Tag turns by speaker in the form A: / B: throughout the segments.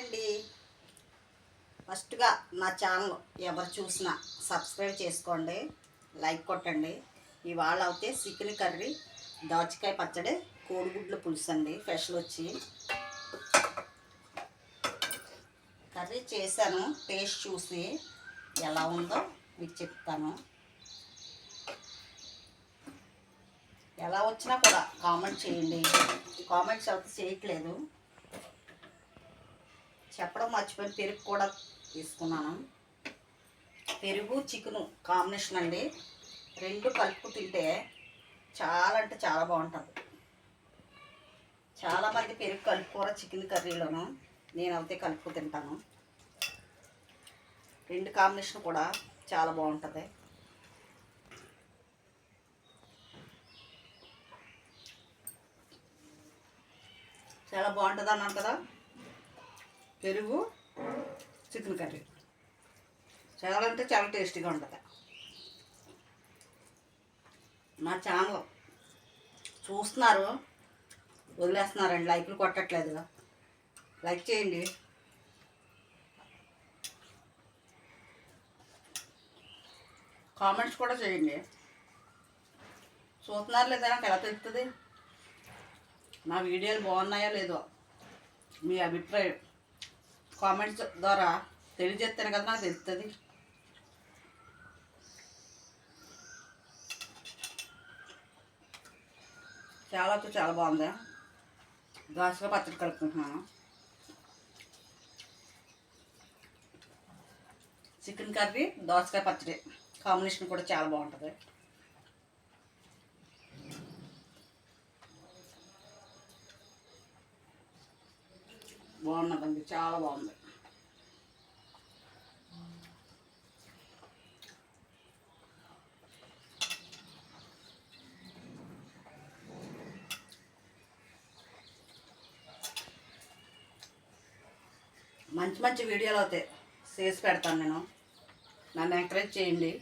A: అండి ఫస్ట్గా నా ఛానల్ ఎవరు చూసినా సబ్స్క్రైబ్ చేసుకోండి లైక్ కొట్టండి. ఇవాళ అయితే చికెన్ కర్రీ దాచికాయ పచ్చడి కోడిగుడ్ల పులుసు అండి స్పెషల్ వచ్చి. కర్రీ చేశాను టేస్ట్ చూసి ఎలా ఉందో మీకు చెప్తాను. ఎలా వచ్చినా కూడా కామెంట్ చేయండి. కామెంట్స్ అయితే చేయట్లేదు. చెప్పడం మర్చిపోయిన పెరుగు కూడా తీసుకున్నాను. పెరుగు చికెను కాంబినేషన్ అండి. రెండు కలుపు తింటే చాలా అంటే చాలా బాగుంటుంది. చాలామంది పెరుగు కలుపుకూర చికెన్ కర్రీలోను నేను అయితే కలుపు తింటాను. రెండు కాంబినేషన్ కూడా చాలా బాగుంటుంది. చాలా బాగుంటుంది అన్నాను కదా. పెరుగు చికెన్ కర్రీ. చాలా అంటే చాలా టేస్టీగా ఉంటుంది. నా ఛానల్ చూస్తున్నారు వదిలేస్తున్నారండి లైక్లు కొట్టట్లేదు. లైక్ చేయండి. కామెంట్స్ కూడా చేయండి. చూస్తున్నారు లేదా? నాకు ఎలా తెలుస్తుంది నా వీడియోలు బాగున్నాయో లేదో మీ అభిప్రాయం. కామెంట్స్ ద్వారా తెలియజేస్తేనే కదా నాకు తెలుస్తుంది. చాలా అంటే చాలా బాగుంది? దోసకాయ పచ్చడి కలుపుకుంటున్నాను. చికెన్ కర్రీ దోసకాయ పచ్చడి. కాంబినేషన్ కూడా చాలా బాగుంటుంది. బాగున్నదండి చాలా బాగుంది. మంచి మంచి వీడియోలు అవుతాయి చేసి పెడతాను నేను. నన్ను ఎంకరేజ్ చేయండి.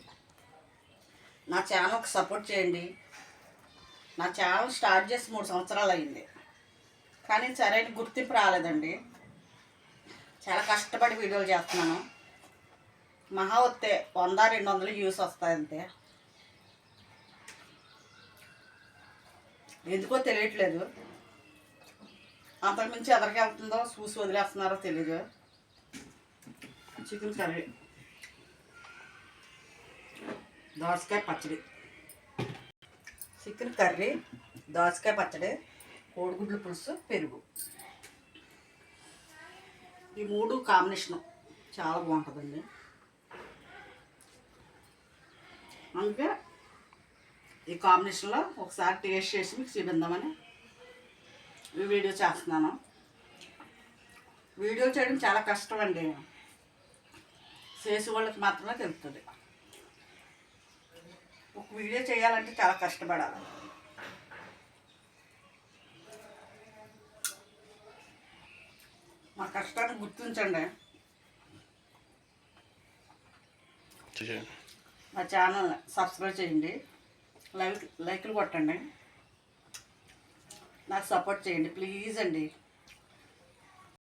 A: నా ఛానల్కి సపోర్ట్ చేయండి. నా ఛానల్ స్టార్ట్ చేసి మూడు సంవత్సరాలు అయింది. కానీ సరైన గుర్తింపు రాలేదండి. చాలా కష్టపడి వీడియోలు చేస్తున్నాను. మహా వస్తే వంద రెండు వందలు వ్యూస్ వస్తాయి అంతే. ఎందుకో తెలియట్లేదు. అంతకుమించి ఎదరికి వెళ్తుందో చూసి వదిలేస్తున్నారో తెలీదు. Chicken curry. దోసకాయ పచ్చడి. చికెన్ కర్రీ దోసకాయ పచ్చడి కోడిగుడ్ల పులుసు పెరుగు. ఈ మూడు కాంబినేషన్ చాలా బాగుంటుందండి. అందుకే ఈ కాంబినేషన్లో ఒకసారి టేస్ట్ చేసి మీకు చూపిందామని ఈ వీడియో చేస్తున్నాను. వీడియో చేయడం చాలా కష్టం అండి చేసే వాళ్ళకి మాత్రమే తెలుస్తుంది. ఒక వీడియో చేయాలంటే చాలా కష్టపడాలి. మా కష్టాన్ని గుర్తించండి. మా ఛానల్ సబ్స్క్రైబ్ చేయండి. లైక్ లైక్లు కొట్టండి. నాకు సపోర్ట్ చేయండి. ప్లీజ్ అండి.